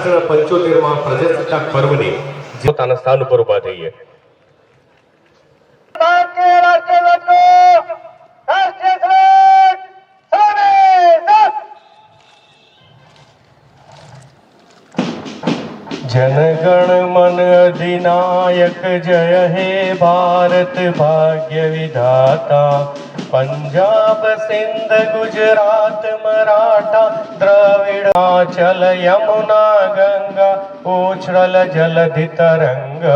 ઓગણીસો પંચોતેરમાં પ્રજાસત્તાક પર્વની પોતાના સ્થાન ઉપર ઊભા થઈએ. જનગણ મન અધિનાયક જય હે ભારત ભાગ્ય વિધાતા પંજાબ સિંધ ગુજરાત મરાઠા દ્રવિડ ચલ યમુના ગંગા ઉછળલ જલધિ તરંગ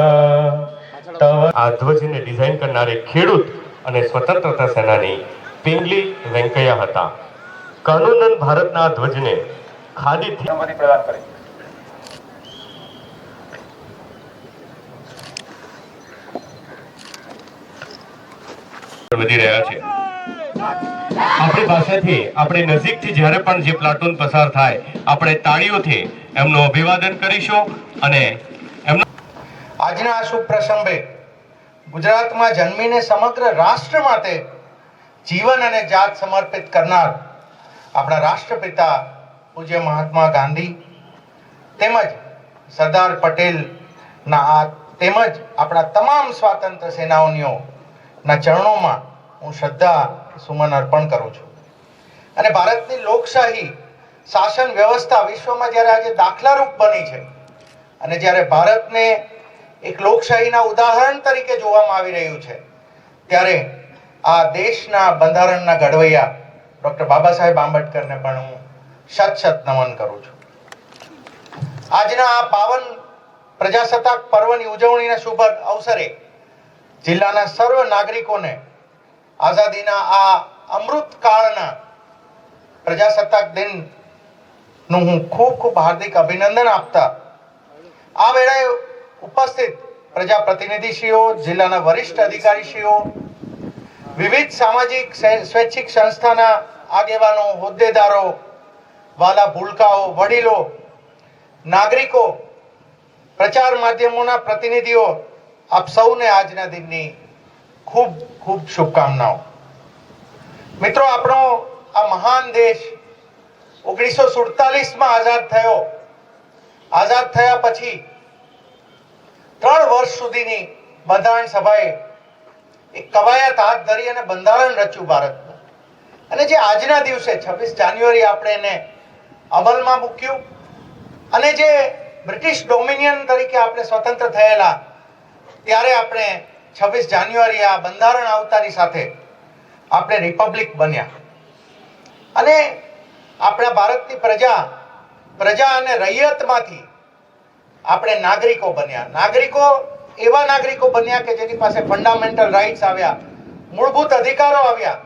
આ ધ્વજને ડિઝાઇન કરનારે ખેડૂત અને સ્વતંત્રતા સેનાની પિંગલી વેંકૈયા હતા. કાનૂનન ભારતના ધ્વજને ખાદીથી પ્રદાન કરે. વધી રહ્યા છે. આપણી પાસેથી, આપણે નજીકથી જ્યારે પણ જે પ્લાટૂન પસાર થાય, આપણે તાળીઓથી એમનું અભિવાદન કરીશું અને એમનો આજના આ શુભ પ્રસંગે ગુજરાતમાં જન્મીને સમગ્ર રાષ્ટ્ર માટે જીવન અને જાત સમર્પિત કરનાર આપણા રાષ્ટ્રપિતા પૂજ્ય મહાત્મા ગાંધી તેમજ સરદાર પટેલના આ તેમજ આપણા તમામ સ્વાતંત્ર્ય સેનાઓનીઓના ચરણોમાં હું શ્રદ્ધા સુમન અર્પણ કરું છું. અને ભારતની લોકશાહી, શાસન વ્યવસ્થા વિશ્વમાં જ્યારે આજે દાખલારૂપ બની છે, અને જ્યારે ભારતને એક લોકશાહીના ઉદાહરણ તરીકે જોવામાં આવી રહ્યું છે, ત્યારે આ દેશના બંધારણના ઘડવૈયા ડૉક્ટર બાબા સાહેબ આંબેડકરને પણ હું સત સત નમન કરું છું. આજના આ પાવન પ્રજાસત્તાક પર્વની ઉજવણીના શુભ અવસરે જિલ્લાના સર્વ નાગરિકોને આઝાદીના આ અમૃત કાળના પ્રજાસત્તાક દિનનું હું ખૂબ ખૂબ હાર્દિક અભિનંદન આપતા આ વેળાએ ઉપસ્થિત પ્રજા પ્રતિનિધિશ્રીઓ જિલ્લાના વરિષ્ઠ અધિકારીશ્રીઓ, વિવિધ સામાજિક સ્વૈચ્છિક સંસ્થાના આગેવાનો, હોદ્દેદારો, વાલા ભૂલકાઓ, વડીલો, નાગરિકો, પ્રચાર માધ્યમોના પ્રતિનિધિઓ, આપ સૌને આજના દિનની ખૂબ ખૂબ શુભકામનાઓ. મિત્રો, આપણો આ મહાન દેશ ઓગણીસો સુડતાલીસમાં આઝાદ થયો. આઝાદ થયા પછી ત્રણ વર્ષ સુધીની બંધારણ સભાએ એક કવાયત હાથ ધરી અને બંધારણ રચ્યું ભારતનું. અને જે આજના દિવસે, છવ્વીસ જાન્યુઆરી આપણે એને અમલમાં મૂક્યું. અને જે બ્રિટિશ ડોમિનિયન તરીકે આપણે સ્વતંત્ર થયેલા, ત્યારે આપણે છવ્વીસ જાન્યુઆરી આ બંધારણ આવતાની સાથે આપણે રિપબ્લિક બન્યા. અને આપણા ભારતની પ્રજા પ્રજા અને રૈયતમાંથી આપણે નાગરિકો બન્યા. નાગરિકો એવા નાગરિકો બન્યા કે જેની પાસે ફંડામેન્ટલ રાઇટ્સ આવ્યા, મૂળભૂત અધિકારો આવ્યા,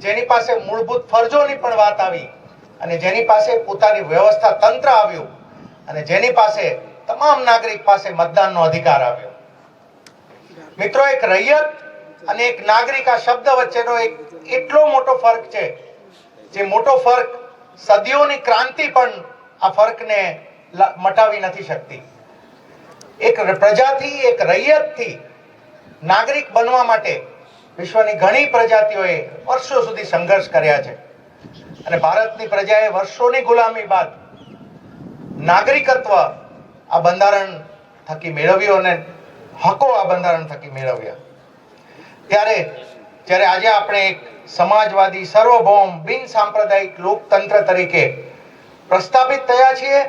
જેની પાસે મૂળભૂત ફરજોની પણ વાત આવી અને જેની પાસે પોતાની વ્યવસ્થા તંત્ર આવ્યું અને જેની પાસે તમામ નાગરિક પાસે મતદાનનો અધિકાર આવ્યો. મિત્રો, એક રૈયત અને એક નાગરિક આ શબ્દ વચ્ચેનો એક એટલો મોટો ફરક છે, જે મોટો ફરક સદીઓની ક્રાંતિ પણ આ ફરકને મટાવી નથી શકતી. એક પ્રજાથી, એક રૈયતથી નાગરિક બનવા માટે વિશ્વની ઘણી પ્રજાતિઓએ વર્ષો સુધી સંઘર્ષ કર્યા છે. અને ભારતની પ્રજાએ વર્ષોની ગુલામી બાદ નાગરિકત્વ આ બંધારણ થકી મેળવ્યું અને હકો આ બંધારણ થકી મેળવ્યા. ત્યારે, જ્યારે આજે આપણે એક સમાજવાદી, સર્વભૌમ, બિન સાંપ્રદાયિક લોકતંત્ર તરીકે પ્રસ્થાપિત થયા છીએ,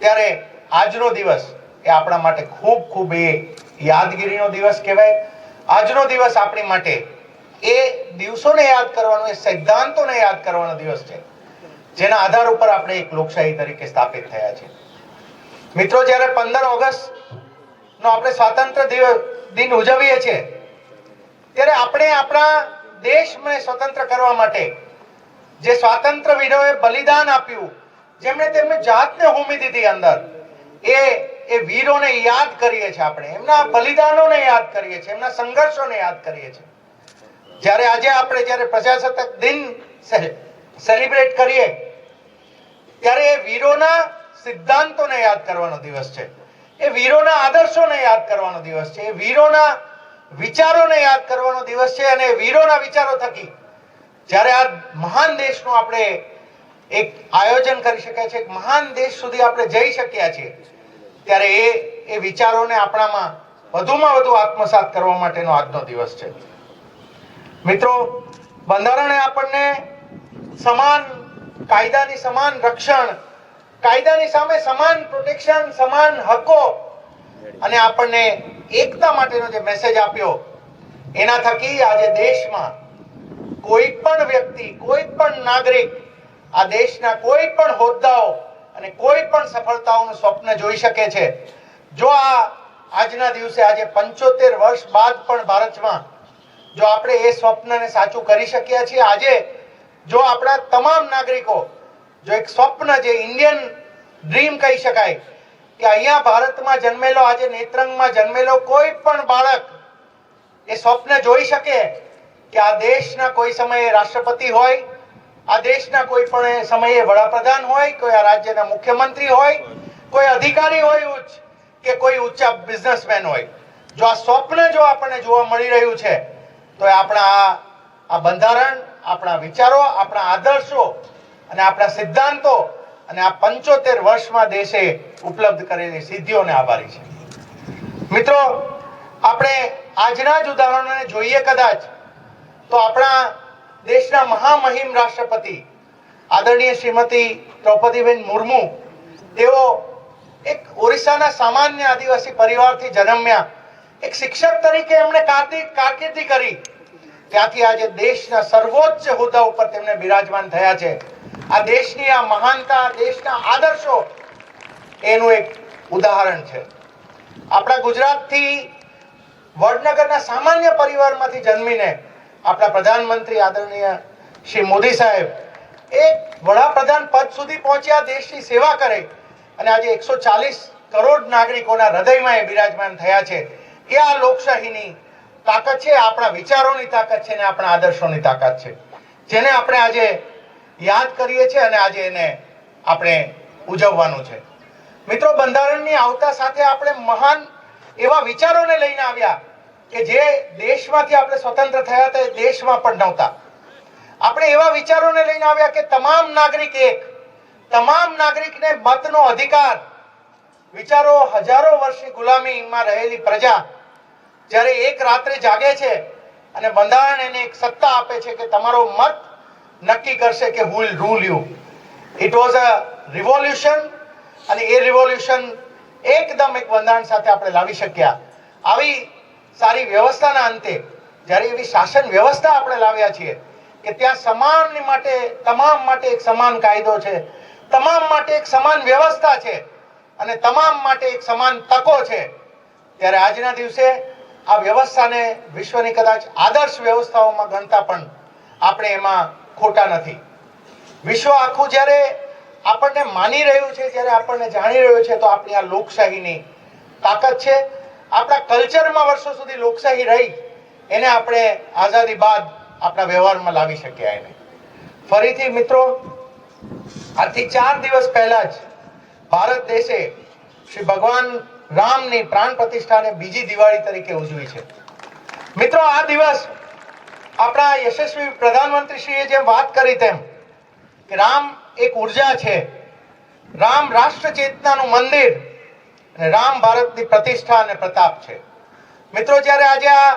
ત્યારે આજનો દિવસ એ આપણા માટે ખૂબ ખૂબ એ યાદગીરીનો દિવસ કહેવાય. આજનો દિવસ આપણી માટે એ દિવસોને યાદ કરવાનો, એ સિદ્ધાંતોને યાદ કરવાનો દિવસ છે, જેના આધાર ઉપર આપણે એક લોકશાહી તરીકે સ્થાપિત થયા છે મિત્રો, જ્યારે પંદર ઓગસ્ટ નો આપણે સ્વાતંત્ર દિન ઉજવીએ છીએ. ત્યારે આપણે આપણા દેશને સ્વતંત્ર કરવા માટે જે સ્વાતંત્ર્ય વીરોએ બલિદાન આપ્યું, જેમણે તેમની જાતને હોમી દીધી અંદર, એ એ વીરોને યાદ કરીએ છીએ આપણે. એમના બલિદાનોને યાદ કરીએ છીએ, એમના સંઘર્ષોને યાદ કરીએ છીએ. જ્યારે આજે આપણે જ્યારે પ્રજાસત્તાક દિન સેલિબ્રેટ કરીએ, ત્યારે એ વીરોના સિદ્ધાંતોને યાદ કરવાનો દિવસ છે. એ વીરોના આદર્શોને યાદ કરવાનો દિવસ છે વીરોના વિચારોને યાદ કરવાનો દિવસ છે અને વીરોના વિચારો થકી જ્યારે આ મહાન દેશનું આપણે એક આયોજન કરી શક્યા છે, એક મહાન દેશ સુધી આપણે જઈ શક્યા છીએ, ત્યારે એ એ વિચારોને આપણામાં વધુમાં વધુ આત્મસાત કરવા માટેનો આજનો દિવસ છે. મિત્રો, બંધારણે આપણને સમાન કાયદાની સમાન રક્ષણ કાયદાની સામે સમાન પ્રોટેક્શન સમાન હકો અને આપણને એકતા માટેનો જે મેસેજ આપ્યો, એના થકી આજે દેશમાં કોઈ પણ વ્યક્તિ, કોઈ પણ નાગરિક આ દેશના કોઈ પણ હોદ્દાઓ અને કોઈ પણ સફળતાઓનું સ્વપ્ન જોઈ શકે છે. જો આ આજના દિવસે આજે પંચોતેર વર્ષ બાદ પણ ભારતમાં જો આપણે એ સ્વપ્નને સાચું કરી શક્યા છીએ, આજે જો આપણા તમામ નાગરિકો જો એક સ્વપ્ન જે ઇન્ડિયન ડ્રીમ કહી શકાય, કે અહીંયા ભારતમાં જન્મેલો, આજે નેત્રંગમાં જન્મેલો કોઈ પણ બાળક એ સ્વપ્ન જોઈ શકે કે આ દેશના કોઈ સમયે રાષ્ટ્રપતિ હોય, આ દેશના કોઈ પણ સમયે વડાપ્રધાન હોય, કોઈ આ રાજ્યના મુખ્યમંત્રી હોય, કોઈ અધિકારી હોય ઉચ્ચ, કે કોઈ ઊંચા બિઝનેસમેન હોય. જો આ સ્વપ્ન જો આપણને જોવા મળી રહ્યું છે, તો આપણા આ બંધારણ, આપણા વિચારો, આપણા આદર્શો અને આપણા સિદ્ધાંતો અને આ પંચોતેર વર્ષમાં દેશે ઉપલબ્ધ કરેલી સિદ્ધિઓને આભારી છે. મિત્રો, આપણે આજના જ ઉદાહરણોને જોઈએ કદાચ તો આપણા દેશના મહામહિમ રાષ્ટ્રપતિ આદરણીય શ્રીમતી દ્રૌપદીબેન મુર્મુ, તેઓ એક ઓરિસ્સાના સામાન્ય આદિવાસી પરિવારથી જન્મ્યા. એક શિક્ષક તરીકે એમણે કારકિર્દી કરી. ત્યાંથી આજે દેશના સર્વોચ્ચ હોદ્દા ઉપર તેમને બિરાજમાન થયા છે. આ દેશની આ મહાનતા દેશના આદર્શો એનું એક ઉદાહરણ છે. આપણા ગુજરાતથી વડનગરના સામાન્ય પરિવારમાંથી જન્મીને આપણા પ્રધાનમંત્રી આદરણીય શ્રી મોદી સાહેબ એક વડાપ્રધાન પદ સુધી પહોંચ્યા, દેશની સેવા કરે અને આજે એકસો ચાલીસ કરોડ નાગરિકોના હૃદયમાં એ બિરાજમાન થયા છે. એ આ લોકશાહીની તાકાત છે, આપણા વિચારોની તાકાત છે અને આપણા આદર્શોની તાકાત છે. જેને આપણે આજે યાદ કરીએ છીએ અને આજે એને આપણે ઉજવવાનું છે. મિત્રો, બંધારણની આવતા સાથે આપણે મહાન એવા વિચારોને લઈને આવ્યા કે જે દેશમાંથી આપણે સ્વતંત્ર થયા હતા, એ દેશમાં પણ નહોતા. આપણે એવા વિચારોને લઈને આવ્યા કે તમામ નાગરિક એક, તમામ નાગરિકને મતનો અધિકાર. વિચારો હજારો વર્ષની ગુલામીમાં રહેલી પ્રજા જ્યારે એક રાત્રે જાગે છે અને બંધારણ એને એક સત્તા આપે છે કે તમારો મત નક્કી કરશે કે who will rule you it was a revolution અને એ રિવોલ્યુશન એકદમ એક બંધારણ સાથે આપણે લાવી શક્યા. આવી સારી વ્યવસ્થાના અંતે, જ્યારે એવી શાસન વ્યવસ્થા આપણે લાવ્યા છીએ, કે ત્યાં સમાન માટે, તમામ માટે એક સમાન કાયદો છે, તમામ માટે એક સમાન વ્યવસ્થા છે, અને તમામ માટે એક સમાન તકો છે, ત્યારે આજના દિવસે આ વ્યવસ્થાને વિશ્વની કદાચ આદર્શ વ્યવસ્થાઓમાં ગણતા પણ આપણે એમાં ખોટા નથી. વિશ્વ આખું જ્યારે આપણને માની રહ્યું છે, જ્યારે આપણને જાણી રહ્યું છે, તો આપણી આ લોકશાહીની તાકાત છે. આપણા કલ્ચરમાં વર્ષો સુધી લોકશાહી રહી, એને આપણે આઝાદી બાદ આપણા વ્યવહારમાં લાવી શક્યા એને ફરીથી મિત્રો, આજથી ચાર દિવસ પહેલા જ ભારત દેશે શ્રી ભગવાન રામની પ્રાણ પ્રતિષ્ઠાને બીજી દિવાળી તરીકે ઉજવી છે. મિત્રો, આ દિવસ આપણા યશસ્વી પ્રધાનમંત્રીશ્રીએ જેમ વાત કરી તેમ કે રામ એક ઊર્જા છે. રામ રાષ્ટ્ર ચેતનાનું મંદિર અને રામ ભારતની પ્રતિષ્ઠા અને પ્રતાપ છે. મિત્રો, જ્યારે આજે આ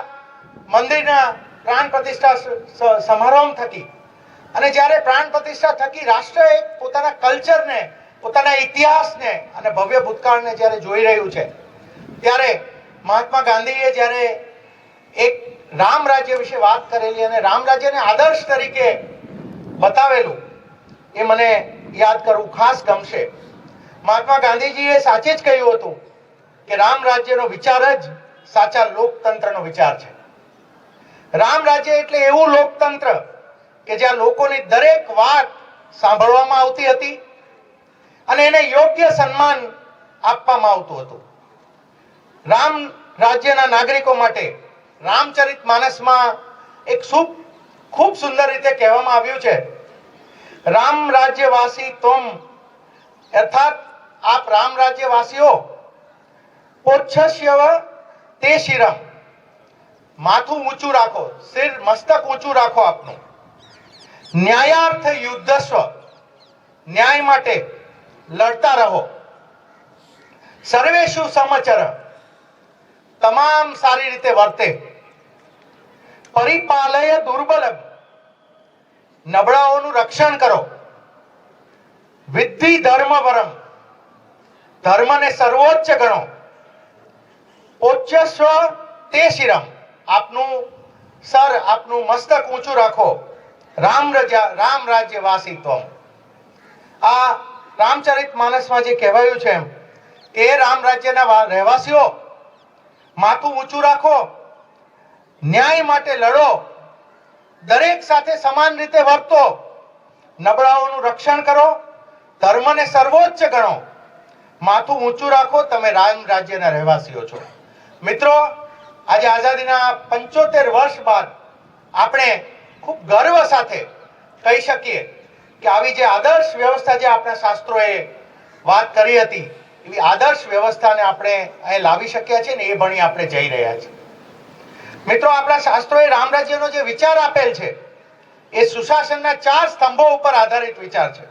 મંદિરના પ્રાણ પ્રતિષ્ઠા સ- સ- સમારંભ થકી અને જ્યારે પ્રાણ પ્રતિષ્ઠા થકી રાષ્ટ્ર એક પોતાના કલ્ચરને, પોતાના ઇતિહાસને અને ભવ્ય ભૂતકાળને જ્યારે જોઈ રહ્યું છે, ત્યારે મહાત્મા ગાંધીએ જ્યારે એક રામ રાજ્ય વિશે વાત કરેલી અને રામ રાજ્યને આદર્શ તરીકે બતાવેલું, એ મને યાદ કરવું ખાસ ગમશે. મહાત્મા ગાંધીજીએ સાચે જ કહ્યું હતું કે રામ રાજ્યનો વિચાર જ સાચા લોકતંત્રનો વિચાર છે. રામ રાજ્ય એટલે એવું લોકતંત્ર કે જ્યાં લોકોની દરેક વાત સાંભળવામાં આવતી હતી અને એને યોગ્ય સન્માન આપવામાં આવતું હતું. રામ રાજ્યના નાગરિકો માટે રામચરિત માનસમાં એક ખૂબ ખૂબ સુંદર રીતે કહેવામાં આવ્યું છે. રામ રાજ્યવાસી તોમ, અર્થાત આપ રામ રાજ્યવાસીઓ, પોચ્છસ્યવ તે શિરમ માથું ઊંચું રાખો, શિર મસ્તક ઊંચું રાખો આપનું. ન્યાયાર્થ યુદ્ધસ્વ, ન્યાય માટે લડતા રહો. સર્વેશુ સમચર, તમામ સારી રીતે વર્તે. પરિપાલય દુર્બલમ. નબળાઓનું રક્ષણ કરો. વિદ્ધિ ધર્મવરમ. ધર્મને સર્વોચ્ચ ગણો. ઓચ્ચસ્વ તે શિરમ આપનું, સર, આપનું મસ્તક ઊંચું રાખો. રામ રજા, રામ રાજ્ય તો આ રામચરિત માનસમાં જે કહેવાયું છે એ રામ રાજ્યના રહેવાસીઓ, માથું ઊંચું રાખો. ન્યાય માટે લડો. દરેક સાથે સમાન રીતે વર્તો. નબળાઓનું રક્ષણ કરો. ધર્મને સર્વોચ્ચ ગણો. માથું ઊંચું રાખો. તમે રામ રાજ્યના રહેવાસીઓ છો. મિત્રો, આજે આઝાદીના પંચોતેર વર્ષ બાદ આપણે ખૂબ ગર્વ સાથે કહી શકીએ કે આવી જે આદર્શ વ્યવસ્થા જે આપણા શાસ્ત્રોએ વાત કરી હતી, એવી આદર્શ વ્યવસ્થાને આપણે અહીં લાવી શક્યા છીએ ને એ ભણી આપણે જઈ રહ્યા છીએ. મિત્રો, આપણા શાસ્ત્રોએ રામ રાજ્યનો જે વિચાર આપેલ છે, એ સુશાસનના ચાર સ્તંભો ઉપર આધારિત વિચાર છે.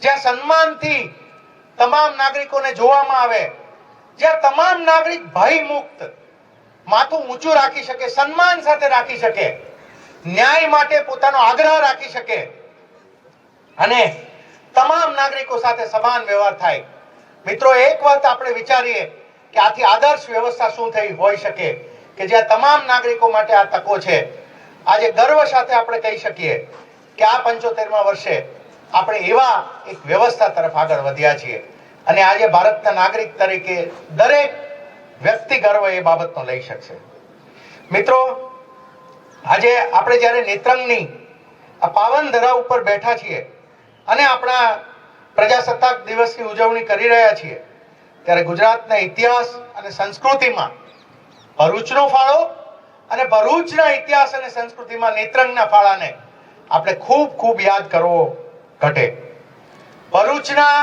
જ્યાં સન્માનથી તમામ નાગરિકોને જોવામાં આવે, જ્યાં તમામ નાગરિક ભય મુક્ત માથું ઊંચું રાખી શકે, સન્માન સાથે રાખી શકે, ન્યાય માટે પોતાનો આગ્રહ રાખી શકે, અને તમામ નાગરિકો સાથે સમાન વ્યવહાર થાય. મિત્રો, એક વાત આપણે વિચારીએ કે આથી આદર્શ વ્યવસ્થા શું થઈ, હોઈ શકે? કે જ્યાં તમામ નાગરિકો માટે આ તકો છે. આજે ગર્વ સાથે આપણે કહી શકીએ કે આ પંચોતેરમા વર્ષે આપણે એવા એક વ્યવસ્થા તરફ આગળ વધ્યા છીએ. અને આજે ભારતના નાગરિક તરીકે દરેક વ્યક્તિ ગર્વ એ બાબતનો લઈ શકશે. મિત્રો, આજે આપણે જ્યારે નેત્રંગની આ પાવન ધરા ઉપર બેઠા છીએ અને આપણા પ્રજાસત્તાક દિવસની ઉજવણી કરી રહ્યા છીએ, ત્યારે ગુજરાતના ઇતિહાસ અને સંસ્કૃતિમાં ભરૂચનો ફાળો અને ભરૂચના ઇતિહાસ અને સંસ્કૃતિમાં નેત્રંગના ફાળાને આપણે ખૂબ ખૂબ યાદ કરવો ઘટે. ભરૂચના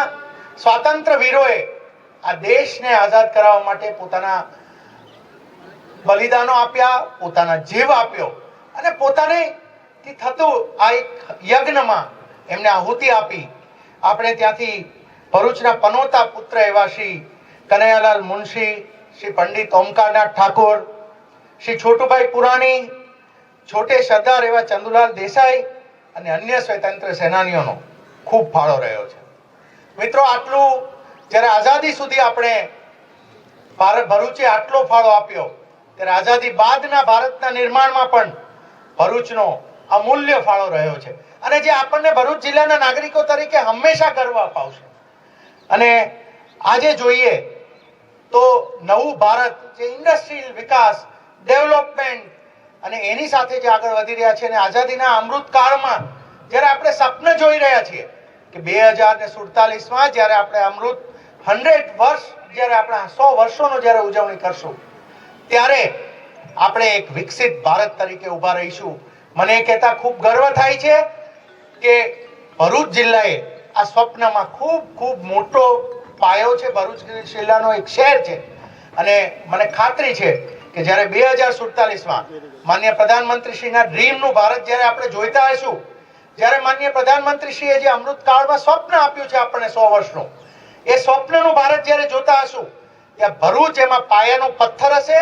સ્વાતંત્ર્ય વીરોએ આ દેશને આઝાદ કરાવવા માટે પોતાના બલિદાનો આપ્યા, પોતાના જીવ આપ્યો અને પોતાને થી થતું આ એક યજ્ઞમાં એમને આહુતિ આપી. આપણે ત્યાંથી ભરૂચના પનોતા પુત્ર એવા શ્રી કનૈયાલાલ મુનશી શ્રી પંડિત ઓમકારનાથ ઠાકોર, શ્રી છોટુભાઈ પુરાણી, છોટે સરદાર એવા ચંદુલાલ દેસાઈ અને અન્ય સ્વતંત્ર સેનાનીઓનો ખૂબ ફાળો રહ્યો છે. મિત્રો, આટલું જ્યારે આઝાદી સુધી આપણે ભારત ભરૂચે આટલો ફાળો આપ્યો, ત્યારે આઝાદી બાદના ભારતના નિર્માણમાં પણ ભરૂચનો અમૂલ્ય ફાળો રહ્યો છે. અને જે આપણને ભરૂચ જિલ્લાના નાગરિકો તરીકે હંમેશા ગર્વ અપાવશે. અને આજે જોઈએ તો નવું ભારત, જે ઇન્ડસ્ટ્રીયલ વિકાસ ડેવલપમેન્ટ અને એની સાથે જે આગળ વધી રહ્યા છે અને આઝાદીના અમૃત કાળમાં જ્યારે આપણે સ્વપ્ન જોઈ રહ્યા છીએ કે બે હજાર ને સુડતાલીસમાં જ્યારે આપણે અમૃત હંડ્રેડ વર્ષ, જ્યારે આપણા સો વર્ષોનો જ્યારે ઉજવણી કરશું, ત્યારે આપણે એક વિકસિત ભારત તરીકે ઊભા રહીશું. મને એ કહેતા ખૂબ ગર્વ થાય છે કે ભરૂચ જિલ્લાએ આ સ્વપ્નમાં ખૂબ ખૂબ મોટો પાયો છે, ભરૂચ જિલ્લાનો એક શહેર છે. અને મને ખાતરી છે કે જ્યારે બે હજાર સુડતાલીસમાં માન્ય પ્રધાનમંત્રીશ્રીના ડ્રીમનું ભારત જ્યારે આપણે જોઈતા હશું જ્યારે માન્ય પ્રધાનમંત્રીશ્રીએ જે અમૃતકાળમાં સ્વપ્ન આપ્યું છે આપણને સો વર્ષનું, એ સ્વપ્નનું ભારત જ્યારે જોતા હશું ત્યાં ભરૂચ એમાં પાયાનો પથ્થર હશે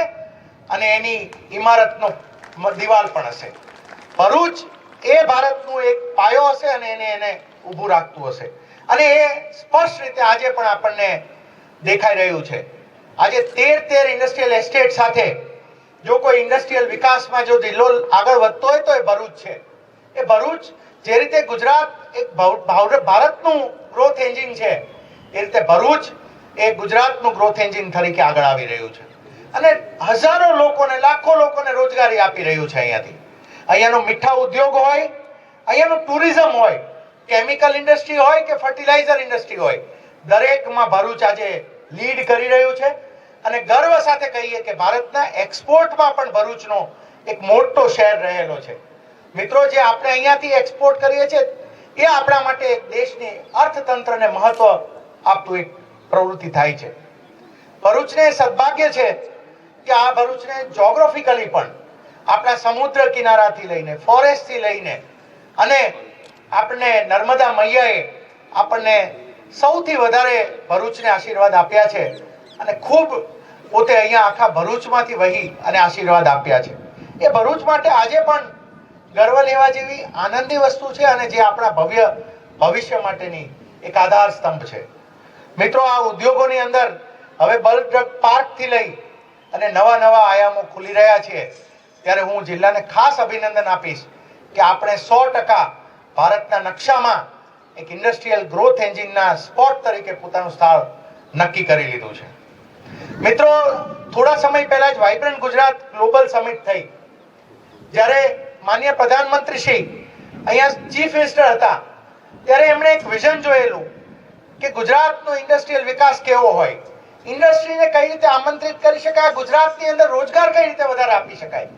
અને એની ઇમારતનો દિવાલ પણ હશે. ભરૂચ એ ભારતનું એક પાયો હશે અને એને એને ઊભું રાખતું હશે. અને એ સ્પષ્ટ રીતે આજે પણ આપણને દેખાઈ રહ્યું છે. આજે તેર તેર ઇન્ડસ્ટ્રીયલ એસ્ટેટ સાથે જો કોઈ ઇન્ડસ્ટ્રીયલ વિકાસમાં જો જિલ્લો આગળ વધતો હોય તો એ ભરૂચ છે. એ ભરૂચ જે રીતે ગુજરાત એક ભારતનું ગ્રોથ એન્જિન છે, એ રીતે ભરૂચ એ ગુજરાતનું ગ્રોથ એન્જિન તરીકે આગળ આવી રહ્યું છે. અને હજારો લોકોને, લાખો લોકોને રોજગારી આપી રહ્યું છે અહીંયાથી. અહીંયાનો મીઠા ઉદ્યોગ હોય, અહીંયાનું ટુરિઝમ હોય કેમિકલ ઇન્ડસ્ટ્રી હોય કે ફર્ટિલાઇઝર ઇન્ડસ્ટ્રી હોય, દરેકમાં ભરૂચ આજે લીડ કરી રહ્યું છે. અને ગર્વ સાથે કહીએ કે ભારતના એક્સપોર્ટમાં પણ ભરૂચનો એક મોટો શહેર રહેલો છે. મિત્રો, જે આપણે અહીંયાથી એક્સપોર્ટ કરીએ છીએ, એ આપણા માટે દેશની અર્થતંત્રને મહત્વ આપતું એક પ્રવૃત્તિ થાય છે. ભરૂચને સદભાગ્ય છે કે આ ભરૂચને જોગ્રાફિકલી પણ આપણા સમુદ્ર કિનારાથી લઈને ફોરેસ્ટથી લઈને અને આપણે નર્મદા મૈયાએ આપણને સૌથી વધારે ભરૂચને આશીર્વાદ આપ્યા છે અને ખૂબ પોતે અહીંયા આખા ભરૂચમાંથી વહી અને આશીર્વાદ આપ્યા છે. એ ભરૂચ માટે આજે પણ ગર્વ લેવા જેવી આનંદની વસ્તુ છે અને જે આપણા ભવ્ય ભવિષ્ય માટેની એક આધાર સ્તંભ છે. મિત્રો, આ ઉદ્યોગોની અંદર હવે બલ્ક ડ્રગ પાર્કથી લઈ અને નવા નવા આયામો ખુલી રહ્યા છે. ત્યારે હું જિલ્લાને ખાસ અભિનંદન આપીશ કે આપણે સો ટકા ભારતના નકશામાં એક ઇન્ડસ્ટ્રીયલ ગ્રોથ એન્જિનના સ્પોટ તરીકે પોતાનું સ્થળ નક્કી કરી લીધું છે. મિત્રો, થોડા સમય પહેલા જ વાઇબ્રન્ટ ગુજરાત ગ્લોબલ સમિટ થઈ. જ્યારે માન્ય પ્રધાનમંત્રી શ્રી અહીંયા ચીફ મિનિસ્ટર હતા, ત્યારે એમણે એક વિઝન જોયેલું કે ગુજરાતનો ઇન્ડસ્ટ્રીયલ વિકાસ કેવો હોય. ઇન્ડસ્ટ્રીને કઈ રીતે આમંત્રિત કરી શકાય, ગુજરાતની અંદર રોજગાર કઈ રીતે વધારે આપી શકાય,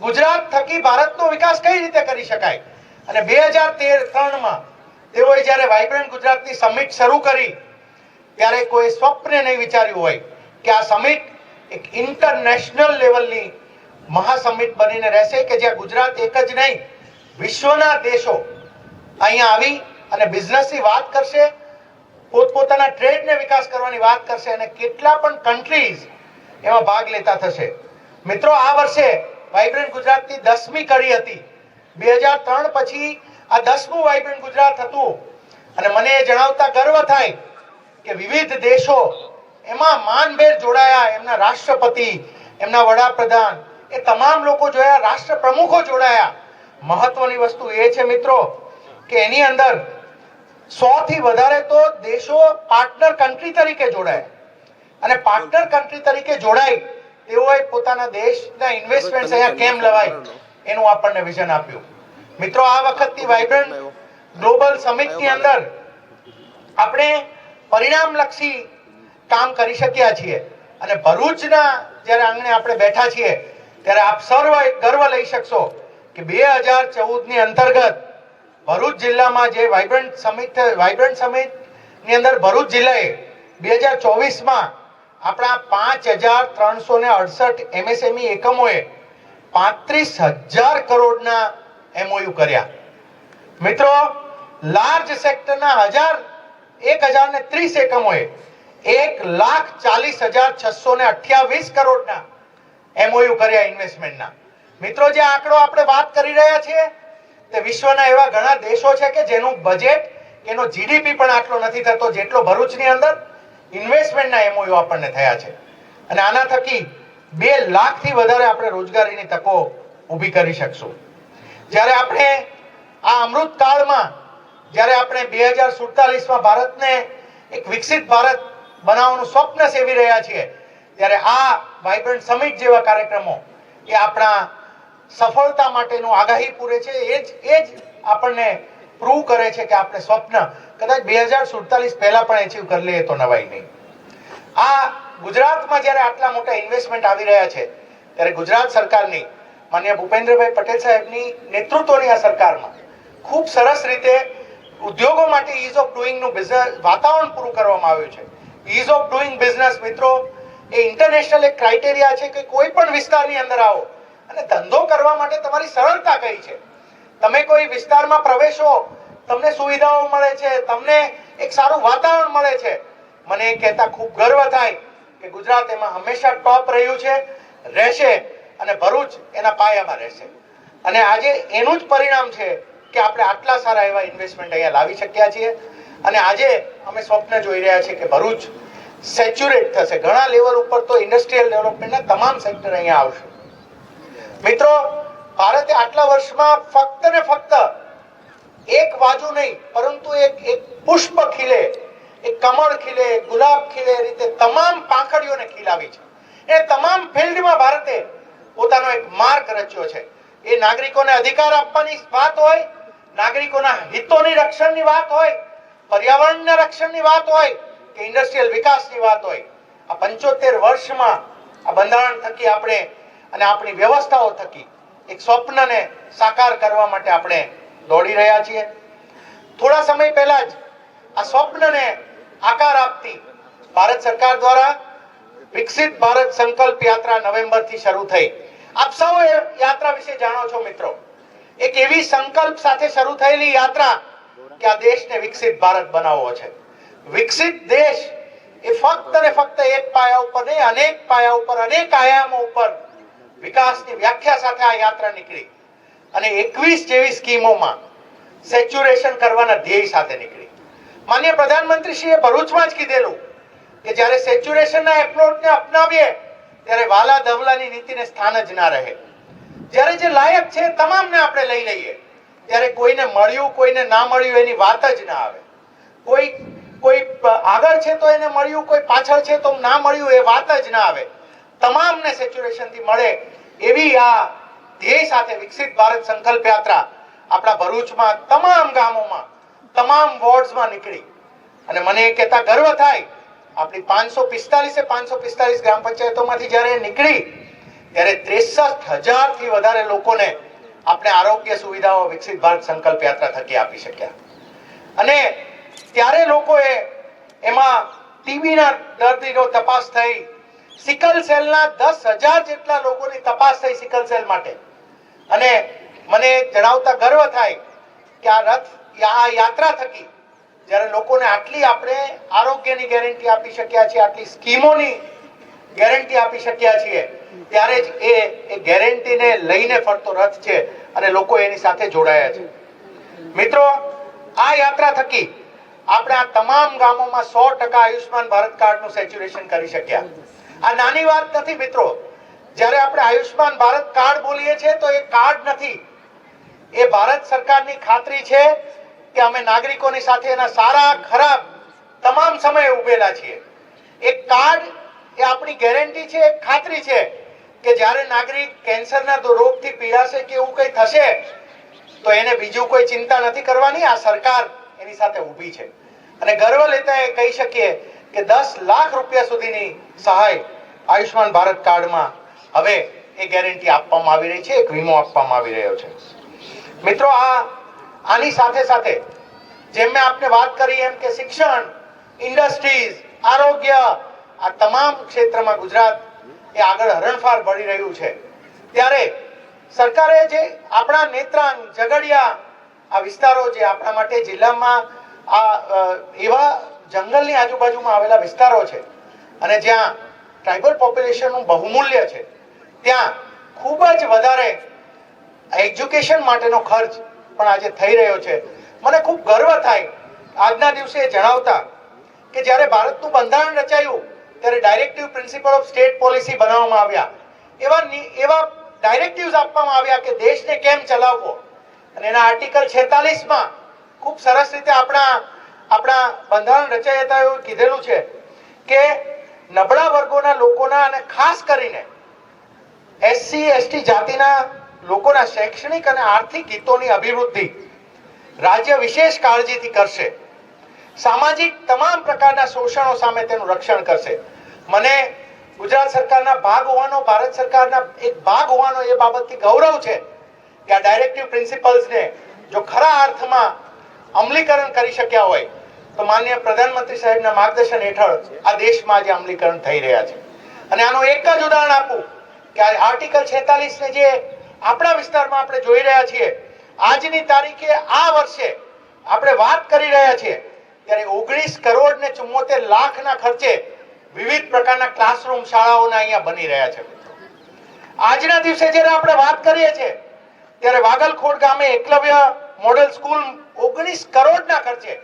ગુજરાત થકી ભારતનો વિકાસ કઈ રીતે કરી શકાય અને બે હજાર તેર ત્રણમાં તેઓએ જ્યારે વાઇબ્રન્ટ ગુજરાતની સમિટ શરૂ કરી, ત્યારે કોઈ સ્વપ્ને નહીં વિચાર્યું હોય કે આ સમિટ એક ઇન્ટરનેશનલ લેવલની મહાસમિટ બનીને રહેશે કે જ્યાં ગુજરાત એક જ નહીં, વિશ્વના દેશો અહીંયા આવી અને બિઝનેસની વાત કરશે, પોતપોતાના ટ્રેડને વિકાસ કરવાની વાત કરશે અને કેટલા પણ કન્ટ્રીઝ એમાં ભાગ લેતા થશે. મિત્રો, આ વર્ષે વાઇબ્રન્ટ ગુજરાતની દસમી કડી હતી. બે હજાર ત્રણ પછી આ દસમું વાઇબ્રન્ટ ગુજરાત હતું. અને મને એ જણાવતા ગર્વ થાય કે વિવિધ દેશો એમાં માનભેર જોડાયા. એમના રાષ્ટ્રપતિ, એમના વડાપ્રધાન, એ તમામ લોકો જોયા રાષ્ટ્ર પ્રમુખો જોડાયા. મહત્વની વસ્તુ એ છે મિત્રો કે એની અંદર સો થી વધારે તો દેશો પાર્ટનર કન્ટ્રી તરીકે જોડાય. અને પાર્ટનર કન્ટ્રી તરીકે જોડાય તેઓએ પોતાના દેશના ઇન્વેસ્ટમેન્ટ અહીંયા કેમ લવાય? એનું આપણને વિઝન આપ્યું. મિત્રો, આ વખતની વાઇબ્રન્ટ ગ્લોબલ સમિટની અંદર આપણે પરિણામલક્ષી કામ કરી શક્યા છીએ. અને ભરૂચના જ્યારે આંગણે આપણે બેઠા છીએ, ત્યારે આપ સર્વ ગર્વ લઈ શકશો કે બે હજાર ચૌદની અંતર્ગત ભરૂચ જિલ્લામાં જે વાઇબ્રન્ટ સમિટ વાઇબ્રન્ટ સમિટની અંદર ભરૂચ જિલ્લાએ બે હજાર ચોવીસમાં આપણા પાંચ હજાર ત્રણસો ને અડસઠ એમએસએમઈ એકમોએ પાંત્રીસ હજાર કરોડના એમઓયુ કર્યા. મિત્રો લાર્જ સેક્ટરના હજાર, એક હજાર ને ત્રીસ એકમોએ એક લાખ ચાલીસ હજાર છસો ને અઠ્યાવીસ કરોડના એમઓયુ કર્યા ઇન્વેસ્ટમેન્ટના મિત્રો, જે આંકડો આપણે વાત કરી રહ્યા છીએ, તે વિશ્વના એવા ઘણા દેશો છે કે જેનું બજેટ એનો જીડીપી પણ આટલો નથી થતો જેટલો ભરૂચની અંદર ઇન્વેસ્ટમેન્ટના એમઓયુ આપણને થયા છે. અને આના થકી બે લાખથી વધારે આપણે રોજગારીની તકો ઊભી કરી શકશું. જ્યારે આપણે આ અમૃત કાળમાં, જ્યારે આપણે બે હજાર સુડતાલીસમાં ભારતને એક વિકસિત ભારત બનાવવાનું સ્વપ્ન સેવી રહ્યા છીએ, ત્યારે આ વાઇબ્રન્ટ સમિટ જેવા કાર્યક્રમો એ આપણા સફળતા માટેનું આગાહી પૂરે છે. એ જ એ જ આપણને પ્રૂવ કરે છે કે આપણે સ્વપ્ન કદાચ બે હજાર સુડતાલીસ પહેલા પણ એચીવ કરી લઈએ તો નવાઈ નહીં. આ ગુજરાતમાં જ્યારે આટલા મોટા ઇન્વેસ્ટમેન્ટ આવી રહ્યા છે, ત્યારે ગુજરાત સરકારની, માન્ય ભૂપેન્દ્રભાઈ પટેલ સાહેબની નેતૃત્વની આ સરકારમાં ખૂબ સરસ રીતે ઉદ્યોગો માટે ઇઝ ઓફ ડુઈંગનું બિઝનેસ વાતાવરણ પૂરું કરવામાં આવ્યું છે. ઇઝ ઓફ ડુઈંગ બિઝનેસ મિત્રો, એ ઇન્ટરનેશનલ એક ક્રાઇટેરિયા છે કે કોઈ પણ વિસ્તારની અંદર આવો અને ધંધો કરવા માટે તમારી સરળતા કઈ છે. તમે કોઈ વિસ્તારમાં પ્રવેશો, તમને સુવિધાઓ મળે છે, તમને એક સારું વાતાવરણ મળે છે. મને કહેતા ખૂબ ગર્વ થાય કે ગુજરાત એમાં હંમેશા ટોપ રહ્યું છે, રહેશે અને ભરૂચ એના પાયામાં રહેશે. અને આજે એનું જ પરિણામ છે કે આપણે આટલા સારા એવા ઇન્વેસ્ટમેન્ટ અહીંયા લાવી શક્યા છીએ. અને આજે અમે સ્વપ્ન જોઈ રહ્યા છીએ કે ભરૂચ સેચ્યુરેટ થશે. ઘણા લેવલ ઉપર તો ઇન્ડસ્ટ્રીયલ ડેવલપમેન્ટના તમામ સેક્ટર અહીંયા આવશે. મિત્રો, ભારતે આટલા વર્ષમાં ફક્ત ને ફક્ત એક બાજુ નહીં, પરંતુ એક એક પુષ્પ ખીલે એક કમળ ખીલે, ગુલાબ ખીલે રીતે તમામ પાંખડીઓને ખીલાવી છે. એ તમામ ફિલ્ડમાં ભારતે પોતાનો એક માર્ગ રચ્યો છે. એ નાગરિકોને અધિકાર આપવાની વાત હોય, નાગરિકોના હિતોની રક્ષણની વાત હોય, પર્યાવરણના રક્ષણની વાત હોય કે ઇન્ડસ્ટ્રીયલ વિકાસની વાત હોય, આ પંચોતેર વર્ષમાં આ બંધારણ થકી આપણે અને આપણી વ્યવસ્થાઓ થકી એક સ્વપ્નને સાકાર કરવા માટે આપણે દોડી રહ્યા છીએ. થોડા સમય પહેલા જ આ સ્વપ્નને આકાર આપતી. ભારત સરકાર દ્વારા વિકસિત ભારત સંકલ્પ યાત્રા નવેમ્બરથી શરૂ થઈ. આપ સૌ યાત્રા વિશે જાણો છો, મિત્રો. એક એવી સંકલ્પ સાથે શરૂ થયેલી યાત્રા કે આ દેશને વિકસિત ભારત બનાવવો છે. વિકસિત દેશ એ ફક્ત ને ફક્ત એક પાયા ઉપર નહીં, અનેક પાયા ઉપર, અનેક આયામો ઉપર વિકાસની વ્યાખ્યા સાથે આ યાત્રા નીકળી. અને એકવીસ જેવી સ્કીમોમાં સેચ્યુરેશન કરવાના ધ્યેય સાથે નીકળી. માન્ય પ્રધાનમંત્રીશ્રીએ ભરૂચમાં જ કીધેલું કે જ્યારે સેચ્યુરેશનના એપ્રોચને અપનાવીએ, ત્યારે વાલા ધવલાની નીતિને સ્થાન જ ના રહે. જ્યારે જે લાયક છે તમામને આપણે લઈ લઈએ, ત્યારે કોઈને મળ્યું, કોઈને ના મળ્યું એની વાત જ ના આવે. કોઈ કોઈ આગળ છે તો એને મળ્યું, કોઈ પાછળ છે તો ના મળ્યું એ વાત જ ના આવે. તમામને સેચ્યુરેશનથી મળે એવી આ ધ્યેય સાથે વિકસિત ભારત સંકલ્પ યાત્રા આપણા ભરૂચમાં તમામ ગામોમાં તમામ વોર્ડ્સમાં નીકળી. અને મને એ કહેતા ગર્વ થાય, આપણી પાંચસો પિસ્તાલીસે પાંચસો પિસ્તાલીસ ગ્રામ પંચાયતોમાંથી જ્યારે નીકળી, ત્યારે ત્રેસઠ હજારથી વધારે લોકોને આપણે આરોગ્ય સુવિધાઓ, વિકસિત ભારત સંકલ્પ યાત્રા થકી આપી શક્યા. અને ત્યારે લોકોએ એમાં ટીબીના દર્દીનો તપાસ થઈ, સિકલ સેલના દસ હજાર જેટલા લોકોની તપાસ થઈ સિકલ સેલ માટે. અને મને જણાવતા ગર્વ થાય કે આ રથ આ યાત્રા થકી જ્યારે લોકોને આટલી આપણે આરોગ્યની ગેરંટી આપી શક્યા છીએ, આટલી સ્કીમોની ગેરંટી આપી શક્યા છીએ, ત્યારે જ એ એ ગેરંટીને લઈને ફરતો રથ છે અને લોકો એની સાથે જોડાયા છે. મિત્રો, આ યાત્રા થકી આપણે આ તમામ ગામોમાં સો ટકા આયુષ્માન ભારત કાર્ડનું સેચ્યુરેશન કરી શક્યા. આ નાની વાત નથી મિત્રો. જ્યારે આપણે આયુષ્માન ભારત કાર્ડ બોલીએ છીએ, તો એ કાર્ડ નથી. એ ભારત સરકારની ખાતરી છે કે અમે નાગરિકોની સાથે એના સારા, ખરાબ તમામ સમયે ઉભેલા છીએ. એક કાર્ડ એ આપણી ગેરંટી છે, એક ખાતરી છે કે જ્યારે નાગરિક કેન્સરના રોગથી પીડાશે કે એવું કંઈ થશે, તો એને બીજું કોઈ ચિંતા નથી કરવાની. આ સરકાર એની સાથે ઊભી છે. અને ગર્વ લેતા એ કહી શકીએ કે દસ લાખ રૂપિયા સુધીની સહાય આયુષ્માન ભારત કાર્ડમાં હવે એ ગેરંટી આપવામાં આવી રહી છે, એક વીમો આપવામાં આવી રહ્યો છે. મિત્રો, આ આની સાથે સાથે જેમ મેં આપને વાત કરી એમ કે શિક્ષણ ઇન્ડસ્ટ્રીઝ આરોગ્ય, આ તમામ ક્ષેત્રમાં ગુજરાત એ આગળ હરણફાળ ભળી રહ્યું છે. ત્યારે સરકારે જે આપણા નેત્રાંગ, ઝઘડિયા, આ વિસ્તારો જે આપણા માટે જિલ્લામાં આ એવા જંગલની આજુબાજુમાં આવેલા વિસ્તારો છે અને જ્યાં ટ્રાઇબલ પોપ્યુલેશનનું બહુમૂલ્ય છે, ત્યાં ખૂબ જ વધારે એજ્યુકેશન માટેનો ખર્ચ પણ આજે થઈ રહ્યો છે. મને ખૂબ ગર્વ થાય. આજના દિવસે એ જણાવતા કે જ્યારે ભારતનું બંધારણ રચાયું, ત્યારે directive principle of state policy બનાવવામાં આવ્યા. એવા એવા ડાયરેક્ટિવ્સ આપવામાં આવ્યા કે દેશને કેમ ચલાવવો. અને એના આર્ટિકલ છેતાલીસમાં ખૂબ સરસ રીતે આપણા આપણા બંધારણ રચયિતા એવું કીધેલું છે કે નબળા વર્ગોના લોકોના અને ખાસ કરીને એસસી, એસટી જાતિના લોકોના શૈક્ષણિક અને આર્થિક હિતોની અભિવૃદ્ધિ રાજ્ય વિશેષ કાળજીથી કરશે. સામાજિક તમામ પ્રકારના શોષણો સામે તેનું રક્ષણ કરશે. મને ગુજરાત સરકારના ભાગ હોવાનો, ભારત સરકારના એક ભાગ હોવાનો એ બાબતથી ગૌરવ છે કે આ ડાયરેક્ટિવ પ્રિન્સિપલ્સને જો ખરા અર્થમાં અમલીકરણ કરી શક્યા હોય, તો માન્ય પ્રધાનમંત્રી સાહેબના માર્ગદર્શન હેઠળ આ દેશમાં આજે અમલીકરણ થઈ રહ્યા છે. અને આનું એક જ ઉદાહરણ આપું કે આર્ટિકલ છેતાલીસને જે આપણા વિસ્તારમાં આપણે જોઈ રહ્યા છીએ. આજની તારીખે આ વર્ષે આપણે વાત કરી રહ્યા છીએ ત્યારે ઓગણીસ કરોડ ને ચુમ્મોતેર લાખના ખર્ચે વિવિધ પ્રકારના ક્લાસરૂમ શાળાઓના અહીંયા બની રહ્યા છે આજના દિવસે જ્યારે આપણે વાત કરીએ છીએ, ત્યારે વાગલખોડ ગામે એકલવ્ય મોડેલ સ્કૂલ ઓગણીસ કરોડના ખર્ચે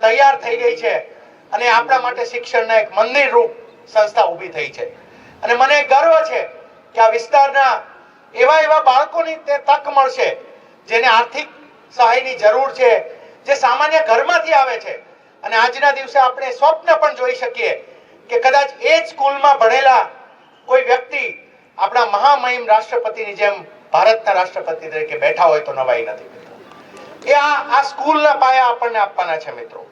તૈયાર થઈ ગઈ છે અને આપણા માટે શિક્ષણના એક મંદિર રૂપ સંસ્થા ઊભી થઈ છે. અને મને ગર્વ છે કે આ વિસ્તારના એવા એવા બાળકોની તે તક મળશે જેને આર્થિક સહાયની જરૂર છે, જે સામાન્ય ઘરમાંથી આવે છે. અને આજના દિવસે આપણે સ્વપ્ન પણ જોઈ શકીએ કે કદાચ એ જ સ્કૂલમાં ભણેલા કોઈ વ્યક્તિ આપણા મહામહિમ રાષ્ટ્રપતિની જેમ ભારતના રાષ્ટ્રપતિ તરીકે બેઠા હોય તો નવાઈ નથી એ આ આ સ્કૂલના પાયા આપણને આપવાના છે, મિત્રો.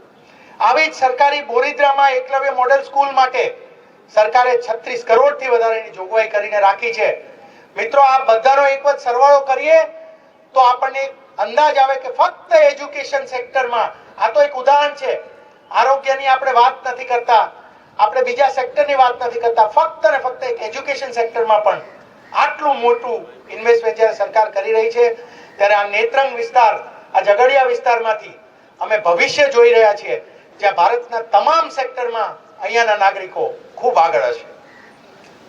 આવી જ સરકારી બોરિદ્રામાં એકલવ્ય મોડેલ સ્કૂલ માટે સરકારે 36 કરોડથી વધારેની જોગવાઈ કરીને રાખી છે. મિત્રો, આ બધાનો એક વખત સરવાળો કરીએ તો આપણને અંદાજ આવે કે ફક્ત એજ્યુકેશન સેક્ટરમાં, આ તો એક ઉદાહરણ છે, આરોગ્યની આપણે વાત નથી કરતા, આપણે બીજા સેક્ટરની વાત નથી કરતા, ફક્ત ને ફક્ત એક એજ્યુકેશન સેક્ટરમાં પણ આટલું મોટું ઇન્વેસ્ટમેન્ટ જ્યારે સરકાર કરી રહી છે, ત્યારે આ નેત્રંગ વિસ્તાર, આ ઝઘડિયા વિસ્તારમાંથી અમે ભવિષ્ય જોઈ રહ્યા છીએ, જ્યાં ભારતના તમામ સેક્ટરમાં અહીંયાના નાગરિકો ખૂબ આગળ હશે.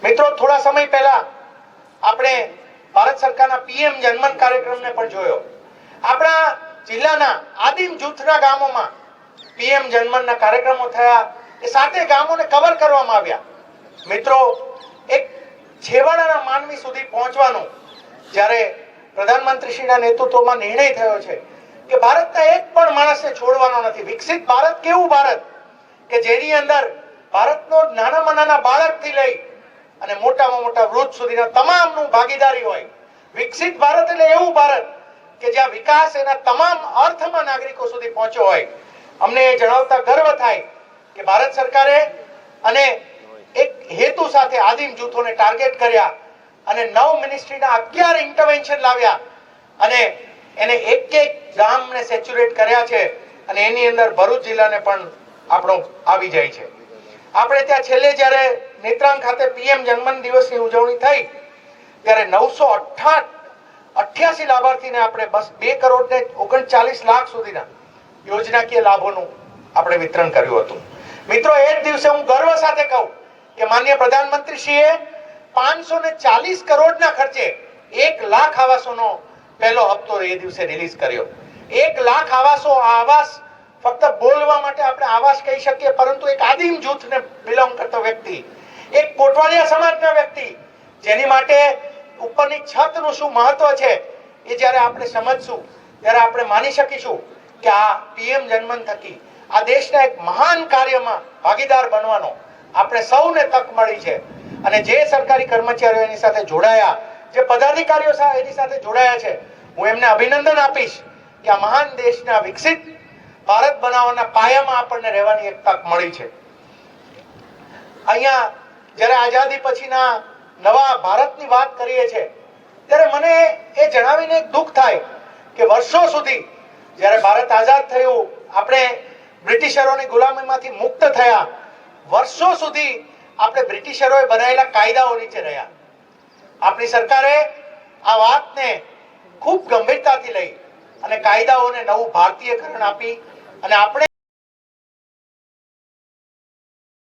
મિત્રો, થોડા સમય પહેલા આપણે ભારત સરકારના પીએમ જનમન કાર્યક્રમને પણ જોયો. આપણા જિલ્લાના આદિમ જૂથના ગામોમાં પીએમ જનમનના કાર્યક્રમો થયા, એ સાથે ગામોને કવર કરવામાં આવ્યા. મિત્રો, એક છેવાડાના માનવી સુધી પહોંચવાનું જ્યારે પ્રધાનમંત્રીશ્રીના નેતૃત્વમાં નિર્ણય થયો છે કે ભારતના એક પણ માણસને છોડવાનો નથી. વિકસિત ભારત કેવું ભારત? કે જેની અંદર ભારતનો નાનામાં નાના બાળકથી લઈ અને મોટામાં મોટા વૃદ્ધ સુધીના તમામનું ભાગીદારી હોય. વિકસિત ભારત એટલે એવું ભારત કે જ્યાં વિકાસ એના તમામ અર્થમાં નાગરિકો સુધી પહોંચ્યો હોય. અમને એ જણાવતા ગર્વ થાય કે ભારત સરકારે અને એક હેતુ સાથે આદિમ જૂથોને ટાર્ગેટ કર્યા અને નવ મિનિસ્ટ્રીના અગિયાર ઇન્ટરવેન્શન લાવ્યા અને એને એક એક ગામને સેચ્યુરેટ કર્યા છે અને એની અંદર ભરૂચ જિલ્લાને પણ આપણો આવી જાય છે. આપણે ત્યાં છેલ્લે જ્યારે નેત્રાંગ ખાતે પીએમ જન્મન દિવસની ઉજવણી થઈ. ત્યારે નવસો અઠ્યાસી લાભાર્થીને આપણે બસ બે કરોડ ને ઓગણચાલીસ લાખ સુધીના યોજનાકીય લાભોનું આપણે વિતરણ કર્યું હતું. મિત્રો, એ જ દિવસે હું ગર્વ સાથે કહું કે માન્ય પ્રધાનમંત્રીશ્રીએ પાંચસો ને ચાલીસ કરોડના ખર્ચે એક લાખ આવાસોનો પહેલો હપ્તો એ દિવસે રિલીઝ કર્યો. એક લાખ આવાસો આ આવાસ ફક્ત બોલવા માટે આપણે આવાસ કહી શકીએ, પરંતુ એક આદિમ જૂથને બિલોંગ કરતો વ્યક્તિ એક કોટવાલિયા સમાજના વ્યક્તિ. જેની માટે ઉપરની છતનું શું મહત્વ છે એ જ્યારે આપણે સમજશું, ત્યારે આપણે માની શકીશું કે આ પીએમ જન્મન થકી આ દેશના એક મહાન કાર્યમાં ભાગીદાર બનવાનો આપણે સૌને તક મળી છે. અને જે સરકારી કર્મચારીઓ એની સાથે જોડાયા, જે પદાધિકારીઓ એની સાથે જોડાયા છે, હું એમને અભિનંદન આપીશ કે આ મહાન દેશના વિકસિત ભારત બનાવવાના પાયામાં આપણને રહેવાની એક તક મળી છે. અહીંયા જ્યારે આઝાદી પછીના નવા ભારતની વાત કરીએ છીએ, ત્યારે મને એ જણાવીને દુઃખ થાય કે વર્ષો સુધી જ્યારે ભારત આઝાદ થયું, આપણે બ્રિટિશરોની ગુલામીમાંથી મુક્ત થયા, વર્ષો સુધી આપણે બ્રિટિશરોએ બનાવેલા કાયદાઓ નીચે રહ્યા. આપણી સરકારે આ વાતને ખૂબ ગંભીરતાથી લઈ અને કાયદાઓને નવું ભારતીયકરણ આપી અને આપણે